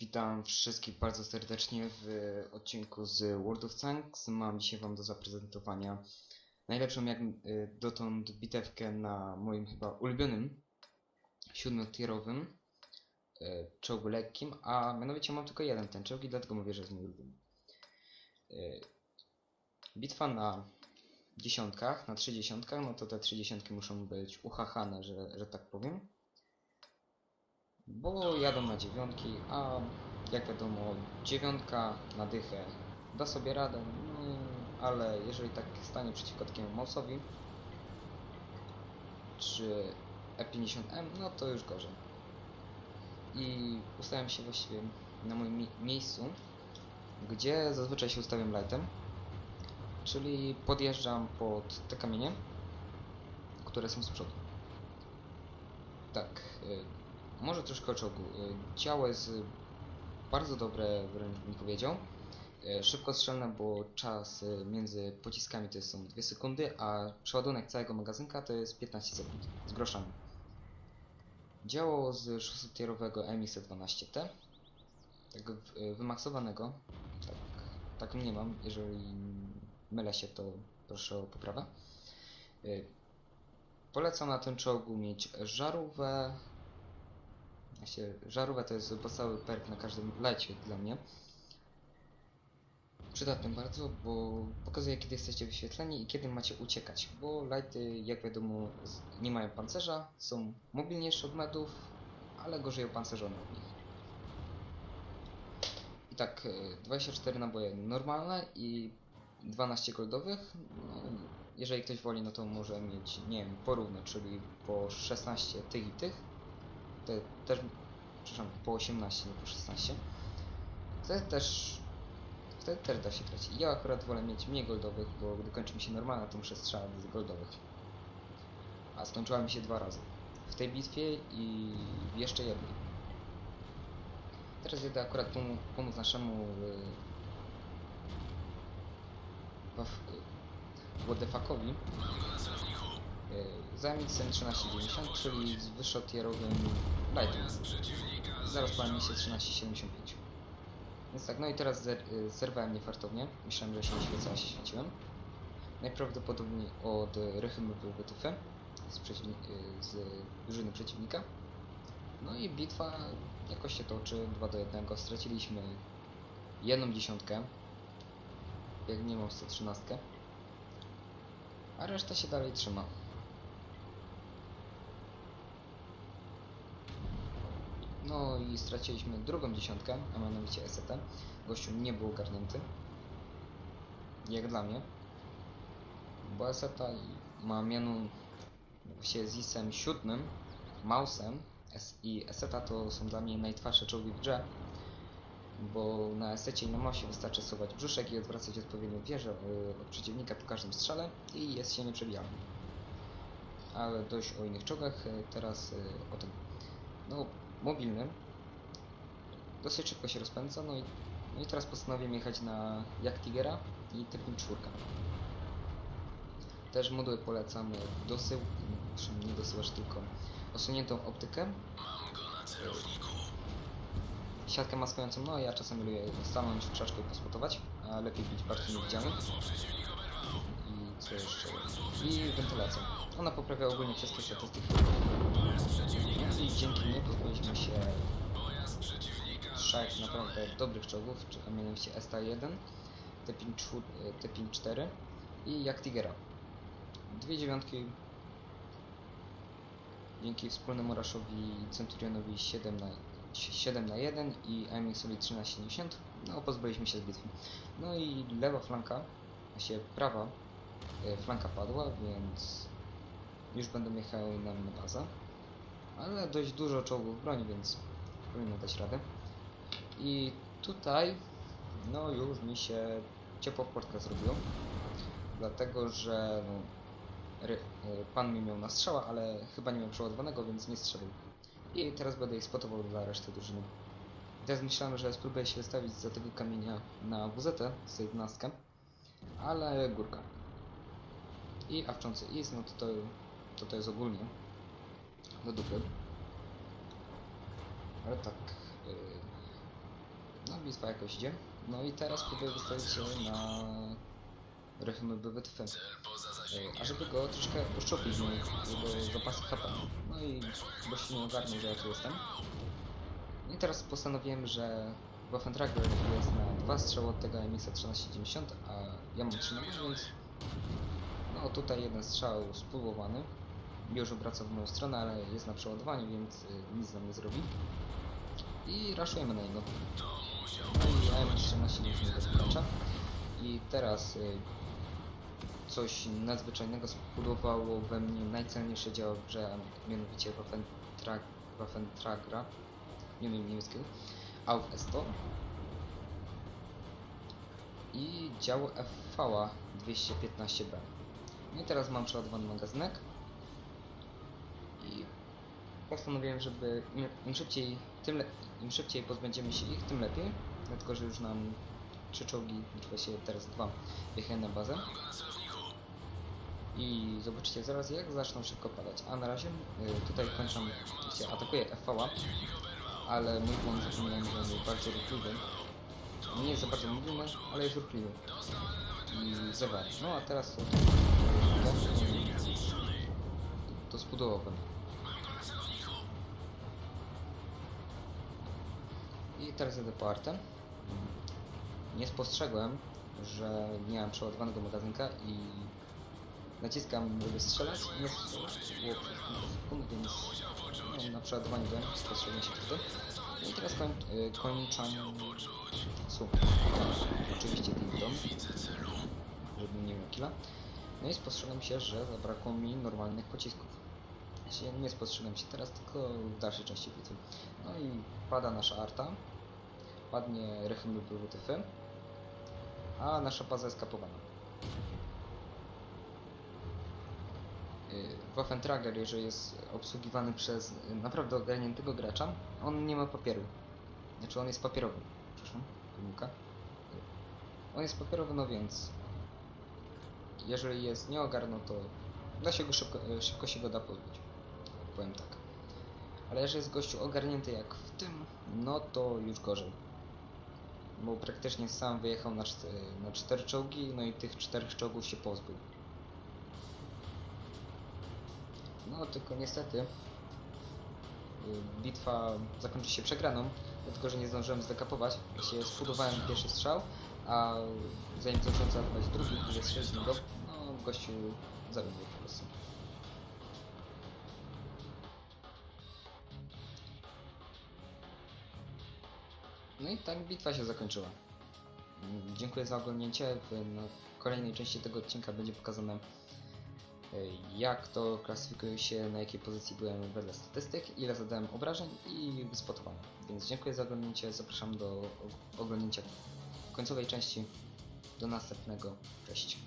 Witam wszystkich bardzo serdecznie w odcinku z World of Tanks. Mam dzisiaj Wam do zaprezentowania najlepszą jak y, dotąd bitewkę na moim chyba ulubionym siódmotierowym y, czołgu lekkim, a mianowicie mam tylko jeden ten czołg i dlatego mówię, że jest mój ulubiony. Y, Bitwa na dziesiątkach, na trzy dziesiątkach, no to te trzy dziesiątki muszą być uchachane, że, że tak powiem. Bo jadą na dziewiątki, a jak wiadomo, dziewiątka na dychę da sobie radę, mm, ale jeżeli tak stanie przeciwko takiemu mouse'owi czy E50M, no to już gorzej. I ustawiam się właściwie na moim mi miejscu, gdzie zazwyczaj się ustawiam lightem, czyli podjeżdżam pod te kamienie, które są z przodu. Tak, y, może troszkę o czołgu. Y, Ciało jest y, bardzo dobre, wręcz bym powiedział. Y, Szybkostrzelne, bo czas między pociskami to są 2 sekundy, a przeładunek całego magazynka to jest 15 sekund z groszami. Działo z 600-tierowego MX-12T, tego wymaksowanego, tak, tak nie mam, jeżeli mylę się to proszę o poprawę. Polecam na tym czołgu mieć żarówę, Właśnie żarówka to jest podstawowy perk na każdym lecie dla mnie. Przydatny bardzo, bo pokazuje kiedy jesteście wyświetleni i kiedy macie uciekać, bo lighty jak wiadomo nie mają pancerza, są mobilniejsze od medów, ale gorzej opancerzone od nich. I tak, e, 24 naboje normalne i 12 goldowych. No, jeżeli ktoś woli, no to może mieć, nie wiem, porówno, czyli po 16 tych i tych te, też, przepraszam, po 18, nie po 16. Wtedy też, wtedy też da się tracić. Ja akurat wolę mieć mniej goldowych, bo gdy kończy mi się normalna, to muszę strzelać z goldowych. A skończyła mi się dwa razy. W tej bitwie i w jeszcze jednej. Teraz jedę akurat pomóc, pomóc naszemu Łodefakowi za MX-em 1390, czyli z lightem. Zaraz po MX 1375. Więc tak, no i teraz zer y, zerwałem niefartownie. Myślałem, że się świecę, a się świeciłem. Najprawdopodobniej od Rychy były wytyfy z, przeciwni y, z drużyny przeciwnika. No i bitwa jakoś się toczy 2 do 1. Straciliśmy jedną dziesiątkę. Jak nie mam 113. A reszta się dalej trzyma. No i straciliśmy drugą dziesiątkę, a mianowicie Esetę. Gościu nie był ogarnięty. Jak dla mnie. Bo Eseta ma miano się z Isem siódmym, Mausem i Eseta to są dla mnie najtwardsze czołgi w grze. Bo na Esecie i na Mausie wystarczy suwać brzuszek i odwracać odpowiednio wieżę y, od przeciwnika po każdym strzale i jest się nieprzebijalny. Ale dość o innych czołgach, y, teraz y, o tym. No, mobilny. Dosyć szybko się rozpędza, no i, no i teraz postanowiłem jechać na jak Tigera i typem czwórka. Też moduły polecam dosył, przepraszam, nie dosyłasz tylko osuniętą optykę. Siatkę maskującą, no ja czasem lubię stanąć w krzaczku i pospotować, a lepiej być bardzo niewidzialnym. Co jeszcze? I wentylacją. Ona poprawia ogólnie wszystkie statystyki. I dzięki niej pozbyliśmy się trzech naprawdę dobrych czołgów, czy- a mianowicie STA-1, T-5 T-4 i jak Tigera. Dwie dziewiątki dzięki wspólnemu raszowi Centurionowi 7 na, 7 na 1 i AMX-owi 1370, no pozbyliśmy się z bitwy. No i lewa flanka, się prawa flanka padła, więc już będą jechały nam na bazę. Ale dość dużo czołgów broni, więc powinno dać radę. I tutaj, no już mi się ciepło w zrobiło. Dlatego, że no, ry, y, pan mi miał na strzała, ale chyba nie miał przeładowanego, więc nie strzelił. I teraz będę ich spotował dla reszty drużyny. Teraz myślałem, że spróbuję się wystawić za tego kamienia na WZ z 11, ale górka. I awczący is, no to to, to, to jest ogólnie do dupy. Ale tak, yy, bitwa jakoś idzie. No i teraz próbuję wystawić się na rychmy BWTF. A żeby go troszkę uszczuplić mu jego zapasy HP. No i gościu nie ogarnął, że ja tu jestem. No i teraz postanowiłem, że Waffentrager jest na dwa strzały od tego MX 1390, a ja mam 3 na górze, więc no tutaj jeden strzał spudłowany. Już obraca w moją stronę, ale jest na przeładowaniu, więc y, nic nam nie zrobi. I raszujemy na niego. No i AM 13 już nie wystarcza. I teraz y, coś nadzwyczajnego spudłowało we mnie najcelniejsze dzieło w grze, mianowicie Waffentrag, Waffentragra, nie umiem niemieckiego, Auf S100 i dział FV 215B. I teraz mam przeładowany magazynek i postanowiłem, żeby im, szybciej, tym im szybciej pozbędziemy się ich, tym lepiej. Dlatego, że już nam trzy czołgi, właściwie teraz dwa, wjechają na bazę. I zobaczycie zaraz jak zaczną szybko padać. A na razie y, tutaj kończę, oczywiście atakuję FV, ale mój błąd zapomniałem, że jest bardzo ruchliwy. Nie jest za bardzo mobilny, ale jest ruchliwy. I zobacz, no a teraz to, pewnie. I teraz jadę po artę. Nie spostrzegłem, że nie mam przeładowanego magazynka i naciskam, żeby strzelać nie sekund, więc na przeładowaniu byłem, spostrzegłem się wtedy. No i teraz koń, y, kończę... Słuchaj, oczywiście ten dom, żeby nie miał killa. No i spostrzegłem się, że zabrakło mi normalnych pocisków. Znaczy, nie spostrzegłem się teraz, tylko w dalszej części bitwy. No i pada nasza arta, padnie Rechymy WTF, a nasza baza jest kapowana. Yy, Waffentrager, jeżeli jest obsługiwany przez naprawdę ogarniętego gracza, on nie ma papieru. Znaczy on jest papierowy. Przepraszam, pomyłka. Yy, On jest papierowy, no więc jeżeli jest nieogarnął, to da się go szybko, yy, szybko się go da. Powiem tak. Ale jeżeli jest gościu ogarnięty jak w tym, no to już gorzej. Bo praktycznie sam wyjechał na, czt- na cztery czołgi, no i tych czterech czołgów się pozbył. No tylko niestety y, bitwa zakończy się przegraną, dlatego że nie zdążyłem zdekapować. Się spudowałem pierwszy strzał, a zanim zdążyłem zaatakować drugi, który strzelił z niego, no gościu zabił po prostu. No i tak bitwa się zakończyła. Mm, Dziękuję za oglądnięcie. W kolejnej części tego odcinka będzie pokazane y, jak to klasyfikuje się, na jakiej pozycji byłem wedle statystyk, ile zadałem obrażeń i wyspotowałem. Więc dziękuję za oglądnięcie, zapraszam do o- oglądnięcia końcowej części. Do następnego, cześć.